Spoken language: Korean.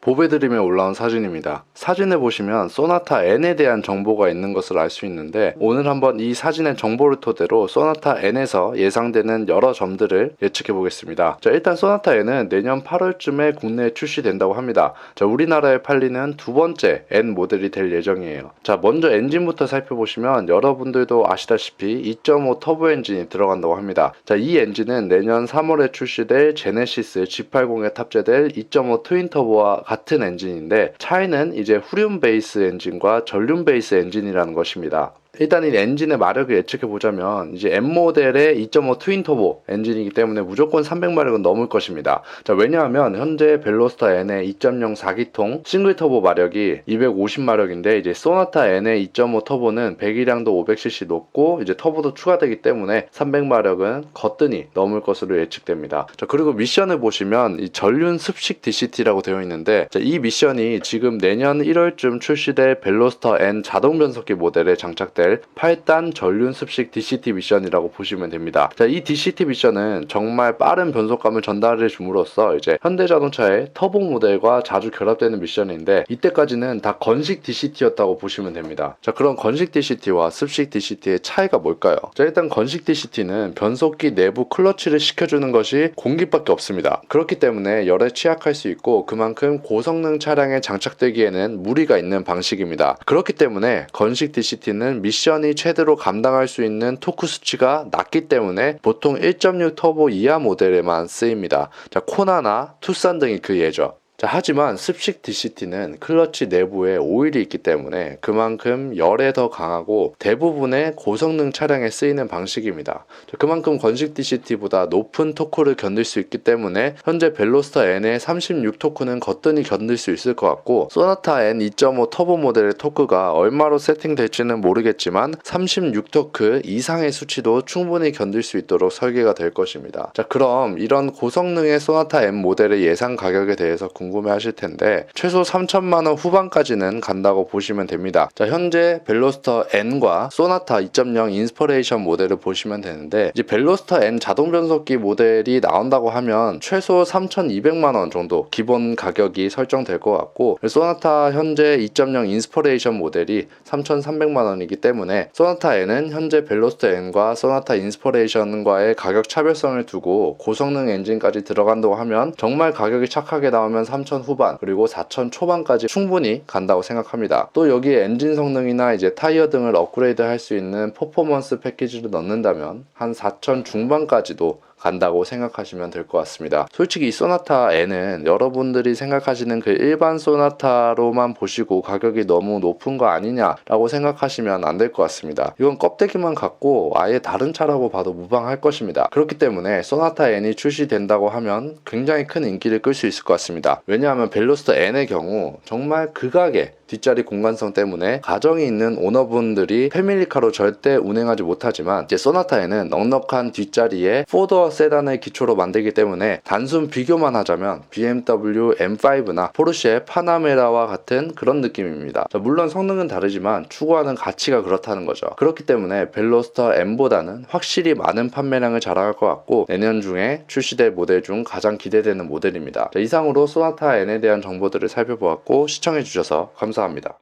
보배드림에 올라온 사진입니다. 사진을 보시면 소나타 N에 대한 정보가 있는 것을 알 수 있는데 오늘 한번 이 사진의 정보를 토대로 소나타 N에서 예상되는 여러 점들을 예측해 보겠습니다. 자, 일단 소나타 N은 내년 8월쯤에 국내에 출시된다고 합니다. 자, 우리나라에 팔리는 두 번째 N 모델이 될 예정이에요. 자, 먼저 엔진부터 살펴보시면 여러분들도 아시다시피 2.5 터보 엔진이 들어간다고 합니다. 자, 이 엔진은 내년 3월에 출시될 제네시스 G80에 탑재될 2.5 트윈 터보와 같은 엔진인데 차이는 이제 후륜 베이스 엔진과 전륜 베이스 엔진이라는 것입니다. 일단 이 엔진의 마력을 예측해 보자면 이제 M 모델의 2.5 트윈 터보 엔진이기 때문에 무조건 300마력은 넘을 것입니다. 자, 왜냐하면 현재 벨로스타 N의 2.0 4기통 싱글 터보 마력이 250마력인데 이제 소나타 N의 2.5 터보는 배기량도 500cc 높고 이제 터보도 추가되기 때문에 300마력은 거뜬히 넘을 것으로 예측됩니다. 자, 그리고 미션을 보시면 이 전륜 습식 DCT라고 되어 있는데 자, 이 미션이 지금 내년 1월쯤 출시될 벨로스터 N 자동 변속기 모델에 장착될 8단 전륜 습식 DCT 미션이라고 보시면 됩니다. 자, 이 DCT 미션은 정말 빠른 변속감을 전달해 줌으로써 이제 현대자동차의 터보 모델과 자주 결합되는 미션인데 이때까지는 다 건식 DCT였다고 보시면 됩니다. 자, 그럼 건식 DCT와 습식 DCT의 차이가 뭘까요? 자, 일단 건식 DCT는 변속기 내부 클러치를 식혀주는 것이 공기밖에 없습니다. 그렇기 때문에 열에 취약할 수 있고 그만큼 고성능 차량에 장착되기에는 무리가 있는 방식입니다. 그렇기 때문에 건식 DCT는 미션 이 최대로 감당할 수 있는 토크 수치가 낮기 때문에 보통 1.6 터보 이하 모델에만 쓰입니다. 자, 코나나 투싼 등이 그 예죠. 자, 하지만 습식 DCT는 클러치 내부에 오일이 있기 때문에 그만큼 열에 더 강하고 대부분의 고성능 차량에 쓰이는 방식입니다. 자, 그만큼 건식 DCT보다 높은 토크를 견딜 수 있기 때문에 현재 벨로스타 N의 36 토크는 거뜬히 견딜 수 있을 것 같고 소나타 N 2.5 터보 모델의 토크가 얼마로 세팅될지는 모르겠지만 36 토크 이상의 수치도 충분히 견딜 수 있도록 설계가 될 것입니다. 자, 그럼 이런 고성능의 소나타 N 모델의 예상 가격에 대해서 궁금 해 하실 텐데 최소 3천만 원 후반까지는 간다고 보시면 됩니다. 자, 현재 벨로스터 N과 소나타 2.0 인스퍼레이션 모델을 보시면 되는데 이제 벨로스터 N 자동 변속기 모델이 나온다고 하면 최소 3,200만 원 정도 기본 가격이 설정될 것 같고 소나타 현재 2.0 인스퍼레이션 모델이 3,300만 원이기 때문에 소나타 N은 현재 벨로스터 N과 소나타 인스퍼레이션과의 가격 차별성을 두고 고성능 엔진까지 들어간다고 하면 정말 가격이 착하게 나오면 3천 후반 그리고 4천 초반까지 충분히 간다고 생각합니다. 또 여기에 엔진 성능이나 이제 타이어 등을 업그레이드 할 수 있는 퍼포먼스 패키지를 넣는다면 한 4천 중반까지도 간다고 생각하시면 될 것 같습니다. 솔직히 이 소나타 N은 여러분들이 생각하시는 그 일반 소나타로만 보시고 가격이 너무 높은 거 아니냐라고 생각하시면 안 될 것 같습니다. 이건 껍데기만 갖고 아예 다른 차라고 봐도 무방할 것입니다. 그렇기 때문에 소나타 N이 출시된다고 하면 굉장히 큰 인기를 끌 수 있을 것 같습니다. 왜냐하면 벨로스터 N의 경우 정말 극악의 뒷자리 공간성 때문에 가정이 있는 오너분들이 패밀리카로 절대 운행하지 못하지만 이제 소나타에는 넉넉한 뒷자리에 4도어 세단을 기초로 만들기 때문에 단순 비교만 하자면 BMW M5나 포르쉐 파나메라와 같은 그런 느낌입니다. 자, 물론 성능은 다르지만 추구하는 가치가 그렇다는 거죠. 그렇기 때문에 벨로스터 M보다는 확실히 많은 판매량을 자랑할 것 같고 내년 중에 출시될 모델 중 가장 기대되는 모델입니다. 자, 이상으로 소나타 N에 대한 정보들을 살펴보았고 시청해주셔서 감사합니다.